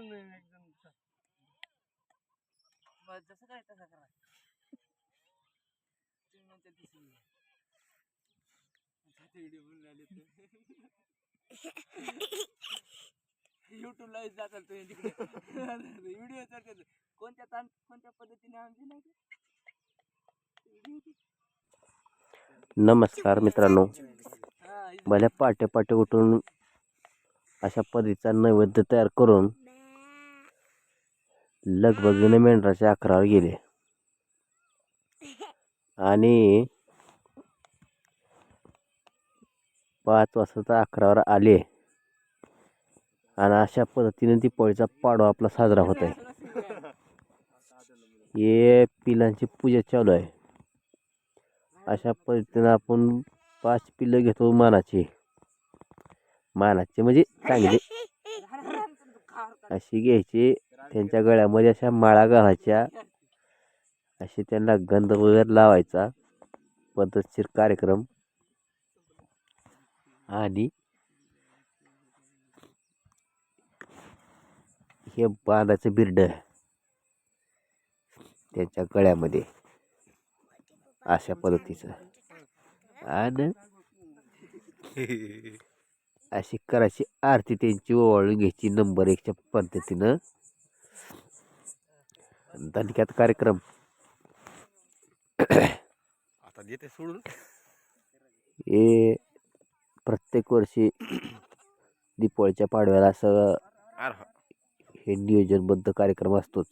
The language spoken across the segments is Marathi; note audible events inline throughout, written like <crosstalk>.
एकदम एकदम मग जसं काय तसं करा. तुम्ही म्हणता बनवून आले युट्यूबला जातात तुम्ही तिकडे. व्हिडिओ कोणत्या ताण कोणत्या पद्धतीने आमची नाही? नमस्कार मित्रांनो. भल्या पाटे पाटे उठून अशा पद्धतीचा नैवेद्य तयार करून लगबगीने मेंढराच्या अकरावर गेले. आणि पाच वाजता तर अकरावर आले. आणि अशा पद्धतीने दिपाळीचा पाडवा आपला साजरा होत आहे. हे पिलांची पूजा चालू आहे. अशा पद्धतीनं आपण पाच पिल्लं घेतो मानाची. मानाचे म्हणजे चांगले. अशी घ्यायची. त्यांच्या गळ्यामध्ये अशा माळा घालायच्या. अशी त्यांना गंध वगैरे लावायचा. पद्धतशीर कार्यक्रम. आणि हे बांधाचं बिर्ड त्यांच्या गळ्यामध्ये. अशा पद्धतीचं. आणि <laughs> अशी करायची आरती त्यांची ओवाळून घ्यायची. नंबर एकच्या पद्धतीनं. दणक्यात कार्यक्रम. आता देते सोडून. हे प्रत्येक वर्षी दीपावळीच्या पाडव्याला असं हे. नियोजनबद्ध कार्यक्रम असतोच.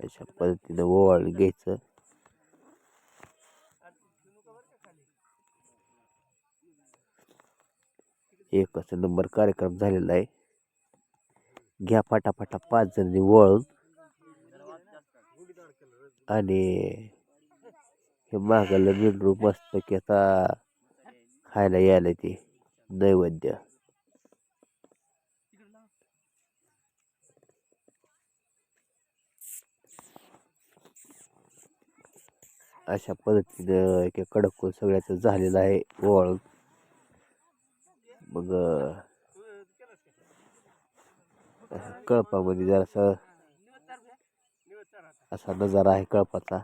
अशा पद्धतीनं ओवाळून घ्यायचं. एकच नंबर कार्यक्रम झालेला आहे. घ्या फटाफटा पाच जणी वळून आणि हे मागलं मेंढरू मस्त की आता खायला यायला ते नैवेद्य. अशा पद्धतीनं एक कडक सगळ्याचं झालेलं आहे ओवाळून मग कळपामध्ये जरासं असा नजारा आहे कळपाचा.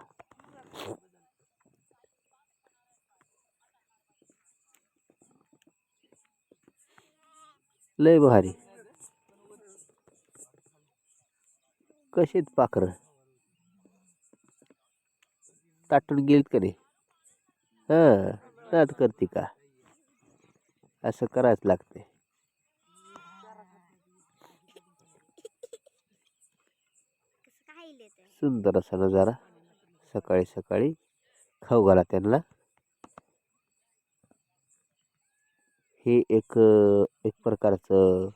लय भारी. कशीत पाखर? ताटून गेलीत का नाही? हां करते का? असं करायच लागते सुंदर असा नजारा. सकाळी सकाळी खाऊ घाला त्यांना. हे एक एक प्रकारचं